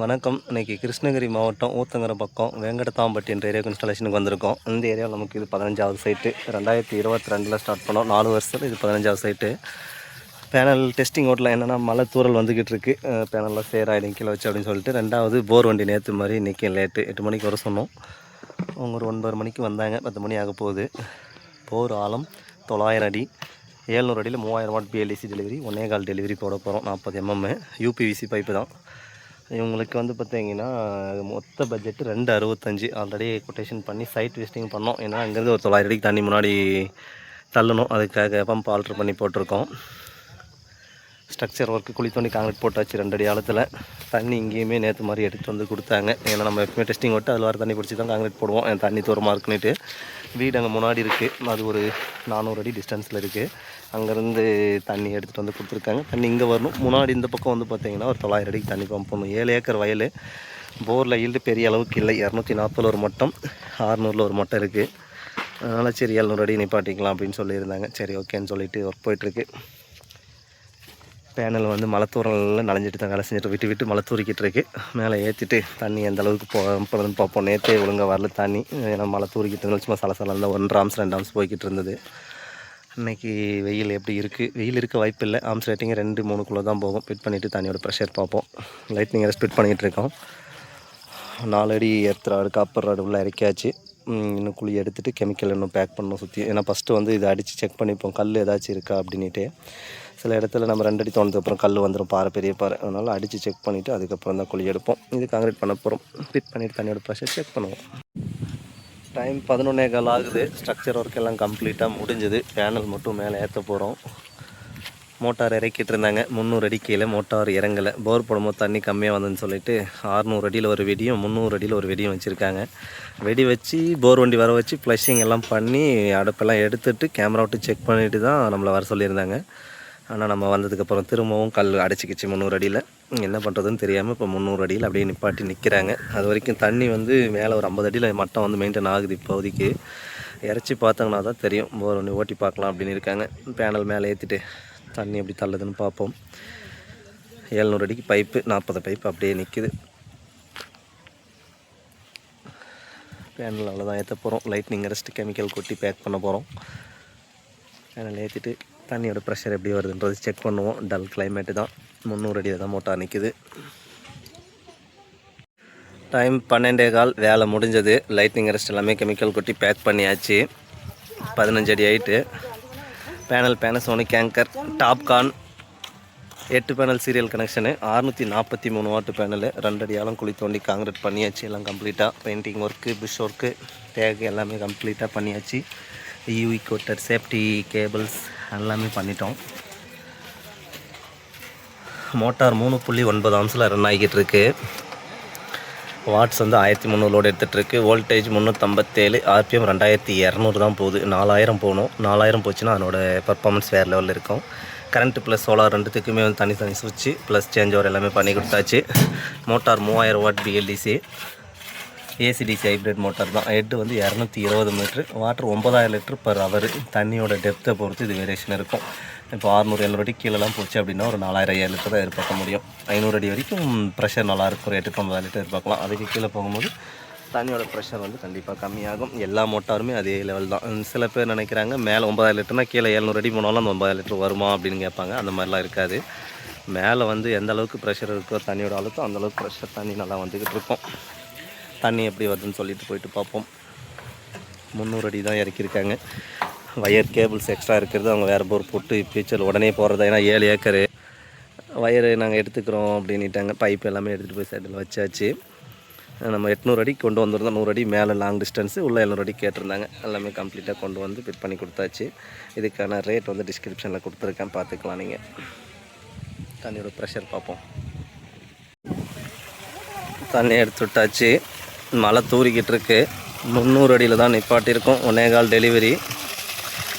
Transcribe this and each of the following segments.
வணக்கம். இன்னைக்கு கிருஷ்ணகிரி மாவட்டம் ஊத்தங்கரை பக்கம் வெங்கடத்தாம்பட்டி என்ற ஏரியாவுக்கு இன்ஸ்டாலேஷனுக்கு வந்திருக்கோம். இந்த ஏரியாவில் நமக்கு இது பதினஞ்சாவது சைட்டு ரெண்டாயிரத்தி இருபத்தி ரெண்டில் ஸ்டார்ட் பண்ணோம். நாலு வருஷத்தில் இது பதினஞ்சாவது சைட்டு பேனல் டெஸ்டிங் ஓட்டில் என்னென்னா மழை தூரல் வந்துக்கிட்டு இருக்கு. பேனலில் சேராயிடும் கீழே வச்சு அப்படின்னு சொல்லிட்டு. ரெண்டாவது போர் வண்டி நேற்று மாதிரி இன்றைக்கி லேட்டு எட்டு மணிக்கு வர சொன்னோம். அவங்க ஒரு ஒன்பது மணிக்கு வந்தாங்க. பத்து மணி ஆக போகுது. போர் ஆழம் தொள்ளாயிரம் அடி. ஏழ்நூறு அடியில் மூவாயிரம் வாட் பிஎல்டிசி டெலிவரி ஒன்னே கால் டெலிவரி போட போகிறோம் நாற்பது எம்எம் யூபிவிசி பைப்பு தான். இவங்களுக்கு வந்து பார்த்தீங்கன்னா மொத்த பட்ஜெட் ரெண்டு அறுபத்தஞ்சு. ஆல்ரெடி கொட்டேஷன் பண்ணி சைட் விசிட்டிங் பண்ணோம். ஏன்னா அங்கேருந்து ஒரு தொள்ளாயிரம் அடிக்கு தண்ணி முன்னாடி தள்ளணும். அதுக்காக பம்ப் ஆல்ட்ரு பண்ணி போட்டிருக்கோம். ஸ்ட்ரக்சர் ஒர்க்கு குழி தோண்டி காங்கிரீட் போட்டாச்சு ரெண்டு அடி ஆழத்தில். தண்ணி இங்கேயுமே நேற்று மாதிரி எடுத்துகிட்டு வந்து கொடுத்தாங்க. ஏன்னா நம்ம எப்பவுமே டெஸ்டிங் விட்டு அதில் வர தண்ணி பிடிச்சி தான் காங்கிரீட் போடுவோம். என் தண்ணி தூரமாக இருக்குன்னுட்டு. வீடு அங்கே முன்னாடி இருக்குது அது ஒரு நானூறு அடி டிஸ்டன்ஸில் இருக்குது அங்கேருந்து தண்ணி எடுத்துகிட்டு வந்து கொடுத்துருக்காங்க. தண்ணி இங்கே வரணும். முன்னாடி இந்த பக்கம் வந்து பார்த்திங்கன்னா ஒரு தொள்ளாயிரம் அடிக்கு தண்ணி பம்ப் பண்ணணும். ஏழு ஏக்கர் வயல். போரில் ஈல்டு பெரிய அளவுக்கு இல்லை. இரநூத்தி நாற்பதில் ஒரு மட்டம். ஆறுநூறில் ஒரு மட்டம் இருக்குது அதனால் சரி எழுநூறு அடி நிப்பாட்டிக்கலாம் அப்படின்னு சொல்லியிருந்தாங்க. சரி ஓகேன்னு சொல்லிவிட்டு ஒர்க் போயிட்டுருக்கு பேனல் வந்து மலை நனைஞ்சிட்டு தான் வேலை செஞ்சுட்டு விட்டு விட்டு மலை தூரிக்கிட்டு இருக்கு. மேலே ஏற்றிட்டு தண்ணி எந்த அளவுக்கு போ போகிறதுன்னு பார்ப்போம். நேற்றே ஒழுங்காக வரல தண்ணி. ஏன்னா மலை தூரிக்கிட்டு சும்மா சலசலம் ஒன்றரை ஆம்ஸ் ரெண்டு ஆம்ஸ் போய்கிட்டு இருந்தது. இன்றைக்கி வெயில் எப்படி இருக்குது வெயில் இருக்க வாய்ப்பு இல்லை. ஆம்ஸ் ரேட்டிங் ரெண்டு மூணுக்குள்ளே தான் போகும். ஃபிட் பண்ணிவிட்டு தண்ணியோட ப்ரெஷர் பார்ப்போம். லைட்னிங் ஸ்பிட் பண்ணிகிட்டு இருக்கோம். நாலு அடி எர்த் ராடு காப்பர் ராடு உள்ள இறக்கியாச்சு. இன்னும் குழி எடுத்துகிட்டு கெமிக்கல் இன்னும் பேக் பண்ணணும் சுற்றி ஏன்னா ஃபஸ்ட்டு வந்து இதை அடித்து செக் பண்ணிப்போம். கல் ஏதாச்சும் இருக்கா அப்படின்ட்டு சில இடத்துல நம்ம ரெண்டடி தோணுதுக்கப்புறம் தோணுது அப்புறம் கல் வந்துடும் பாறை பெரிய பாறை. அதனால் அடித்து செக் பண்ணிவிட்டு அதுக்கப்புறம் தான் குழி எடுப்போம். இது காங்கிரீட் பண்ண போகிறோம் ஃபிட் பண்ணிவிட்டு தண்ணியோட ப்ரெஷர் செக் பண்ணுவோம். டைம் பதினொன்னே கால் ஆகுது. ஸ்ட்ரக்சர் ஒர்க் எல்லாம் கம்ப்ளீட்டாக முடிஞ்சது. பேனல் மட்டும் மேலே ஏற்ற போகிறோம் மோட்டார் இறக்கிட்டு இருந்தாங்க. முந்நூறு அடி கீழே மோட்டார் இறங்கலை. போர் போடும்போது தண்ணி கம்மியாக வந்ததுன்னு சொல்லிட்டு ஆறுநூறு அடியில் ஒரு வெடியும் முந்நூறு அடியில் ஒரு வெடியும் வச்சுருக்காங்க. வெடி வச்சு போர் வண்டி வர வச்சு ஃப்ளஷிங் எல்லாம் பண்ணி அடுப்பெல்லாம் எடுத்துகிட்டு கேமரா விட்டு செக் பண்ணிவிட்டு தான் நம்மளை வர சொல்லியிருந்தாங்க. ஆனால் நம்ம வந்ததுக்கப்புறம் திரும்பவும் கல் அடைச்சிக்கிச்சு முந்நூறு அடியில். என்ன பண்ணுறதுன்னு தெரியாமல் இப்போ முந்நூறு அடியில் அப்படியே நிப்பாட்டி நிற்கிறாங்க அது வரைக்கும் தண்ணி வந்து மேலே ஒரு ஐம்பது அடியில் மட்டம் வந்து மெயின்டைன் ஆகுது இப்போதைக்கு. இறச்சி பார்த்தாங்கன்னா தான் தெரியும். போர் ஒன்று ஓட்டி பார்க்கலாம் அப்படின்னு இருக்காங்க. பேனல் மேலே ஏற்றிட்டு தண்ணி எப்படி தள்ளுதுன்னு பார்ப்போம். ஏழ்நூறு அடிக்கு பைப்பு நாற்பது பைப்பு அப்படியே நிற்குது பேனல் அவ்வளோதான் ஏற்ற போகிறோம் லைட்னிங் அரெஸ்ட் கெமிக்கல் கொட்டி பேக் பண்ண போகிறோம் பேனல் ஏற்றிட்டு தண்ணியோட ப்ரெஷர் எப்படி வருதுன்றது செக் பண்ணுவோம். டல் கிளைமேட்டு தான். முந்நூறு அடியில் தான் மோட்டார் நிற்குது டைம் பன்னெண்டே கால். வேலை முடிஞ்சது. லைட்னிங் அரெஸ்ட் எல்லாமே கெமிக்கல் கொட்டி பேக் பண்ணியாச்சு. பதினஞ்சு அடி ஆயிட்டு பேனல் பேனசோனிக் கேங்கர் டாப்கான் எட்டு பேனல் சீரியல் கனெக்ஷனு அறுநூற்றி நாற்பத்தி மூணு வாட்டு பேனலு ரெண்டடியாலும் ஆழம் குழி தோண்டி காங்கிரீட் பண்ணியாச்சு. எல்லாம் கம்ப்ளீட்டாக painting work push work take எல்லாமே கம்ப்ளீட்டாக பண்ணியாச்சு. யூவி கோட்டர் சேஃப்டி கேபிள்ஸ் எல்லாமே பண்ணிட்டோம். மோட்டார் மூணு புள்ளி ஒன்பது அம்சில் ரன் ஆகிக்கிட்டு இருக்கு வாட்ஸ் வந்து ஆயிரத்தி முந்நூறு எடுத்துகிட்டு இருக்கு வோல்டேஜ் முந்நூற்றம்பத்தேழு ஆர்பிஎம் ரெண்டாயிரத்தி இரநூறு தான் போகுது. நாலாயிரம் போகணும். நாலாயிரம் போச்சுன்னா அதனோட பர்ஃபார்மன்ஸ் வேறு லெவலில் இருக்கும். கரண்ட் ப்ளஸ் சோலார் ரெண்டுத்துக்குமே வந்து தனி தனி சுவிட்சு ப்ளஸ் சேஞ்ச் ஓவர் எல்லாமே பண்ணி கொடுத்தாச்சு. மோட்டார் மூவாயிரம் watt BLDC ACDC hybrid motor தான். ஹெட்டு வந்து இரநூத்தி இருபது மீட்ரு வாட்டர் ஒம்பதாயிரம் லிட்டர் பர் ஹவர் தண்ணியோட டெப்த்தை பொறுத்து இது வேரியேஷன் இருக்கும். இப்போ அறுநூறு எழுநூறு அடி கீழெலாம் போச்சு அப்படின்னா ஒரு நாலாயிரம் ஐயாயிரம் லிட்டர் தான் எதிர்பார்க்க முடியும். ஐநூறு அடி வரைக்கும் ப்ரெஷர் நல்லாயிருக்கும் ஒரு எட்டு ஒன்பதாயிரம் லிட்டர் எதிர்பார்க்கலாம். அதுக்கு கீழே போகும்போது தண்ணியோட ப்ரெஷர் வந்து கண்டிப்பாக கம்மியாகும். எல்லா மோட்டாருமே அதே லெவல் தான். சில பேர் நினைக்கிறாங்க மேலே ஒன்பதாயிரம் லிட்டர்னா கீழே எழுநூறு அடி போனாலும் அந்த ஒன்பதாயிரம் லிட்டர் வருமா அப்படின்னு கேட்பாங்க. அந்த மாதிரிலாம் இருக்காது. மேலே வந்து எந்த அளவுக்கு ப்ரெஷர் இருக்கோ தண்ணியோட அழுத்தம் அந்தளவுக்கு ப்ரெஷர் தண்ணி நல்லா வந்துக்கிட்டு இருக்கும். தண்ணி எப்படி வருதுன்னு சொல்லிட்டு போயிட்டு பார்ப்போம். முந்நூறு அடி தான் இறக்கியிருக்காங்க. வயர் கேபிள்ஸ் எக்ஸ்ட்ரா இருக்கிறது அவங்க வேறு போர் போட்டு ஃபியூச்சர் உடனே போகிறது ஏன்னா ஏழு ஏக்கரு. ஒயரு நாங்கள் எடுத்துக்கிறோம் அப்படின்ட்டாங்க பைப் எல்லாமே எடுத்துகிட்டு போய் சைடில் வச்சாச்சு. நம்ம எட்நூறு அடி கொண்டு வந்திருந்தோம். நூறு அடி மேலே லாங் டிஸ்டன்ஸு உள்ளே எழுநூறு அடி கேட்டிருந்தாங்க. எல்லாமே கம்ப்ளீட்டாக கொண்டு வந்து ஃபிட் பண்ணி கொடுத்தாச்சு. இதுக்கான ரேட் வந்து டிஸ்கிரிப்ஷனில் கொடுத்துருக்கேன். பார்த்துக்கலாம் நீங்கள் தண்ணியோட ப்ரெஷர் பார்ப்போம். தண்ணி எடுத்து விட்டாச்சு. மழை தூரிக்கிட்டு இருக்கு முந்நூறு அடியில் தான் நிப்பாட்டியிருக்கோம். ஒன்னே கால் டெலிவரி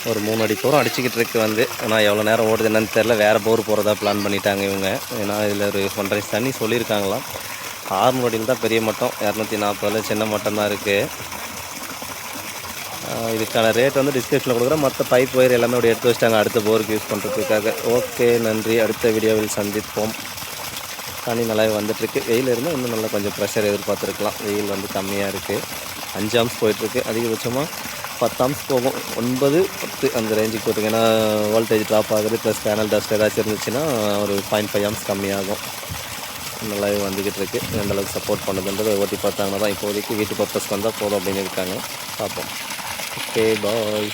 ஒரு மூணு அடி போகிறோம் அடிச்சுக்கிட்டு இருக்கு வந்து. ஆனால் எவ்வளோ நேரம் ஓடுது என்னன்னு தெரில வேறு போர் போகிறதா பிளான் பண்ணிட்டாங்க இவங்க. ஏன்னா இதில் ஒரு ஒன்றரை தண்ணி சொல்லியிருக்காங்களாம். ஆறுநூறு அடியில் தான் பெரிய மட்டம். இரநூத்தி நாற்பதில் சின்ன மட்டம் தான் இருக்குது இதுக்கான ரேட் வந்து டிஸ்கிரிப்ஷனில் கொடுக்குறேன். மற்ற பைப் ஒயர் எல்லாமே அப்படி எடுத்து வச்சிட்டாங்க. அடுத்த போருக்கு யூஸ் பண்ணுறதுக்காக ஓகே நன்றி. அடுத்த வீடியோவில் சந்திப்போம். தண்ணி நல்லாவே வந்துட்டுருக்கு. வெயில் இருந்தால் இன்னும் நல்லா கொஞ்சம் ப்ரெஷர் எதிர்பார்த்துருக்கலாம். வெயில் வந்து கம்மியாக இருக்குது அஞ்சு ஆம்ஸ் போயிட்டுருக்கு. அதிகபட்சமாக பத்து ஆம்ஸ் போகும். ஒன்பது பத்து அந்த ரேஞ்சுக்கு போயிட்டுருக்கு. ஏன்னா வோல்டேஜ் ட்ராப் ஆகுது. ப்ளஸ் பேனல் டஸ்ட் ஏதாச்சும் இருந்துச்சுன்னா ஒரு பாயிண்ட் ஃபைவ் ஆம்ஸ் கம்மியாகும். நல்லாவே வந்துக்கிட்டு இருக்கு எந்தளவுக்கு சப்போர்ட் பண்ணுதுன்றது ஓட்டி பார்த்தாங்கன்னா தான் இப்போதைக்கு வீட்டு பர்பஸ்க்கு வந்தால் போதும் அப்படின்னு இருக்காங்க. பார்ப்போம். Okay bye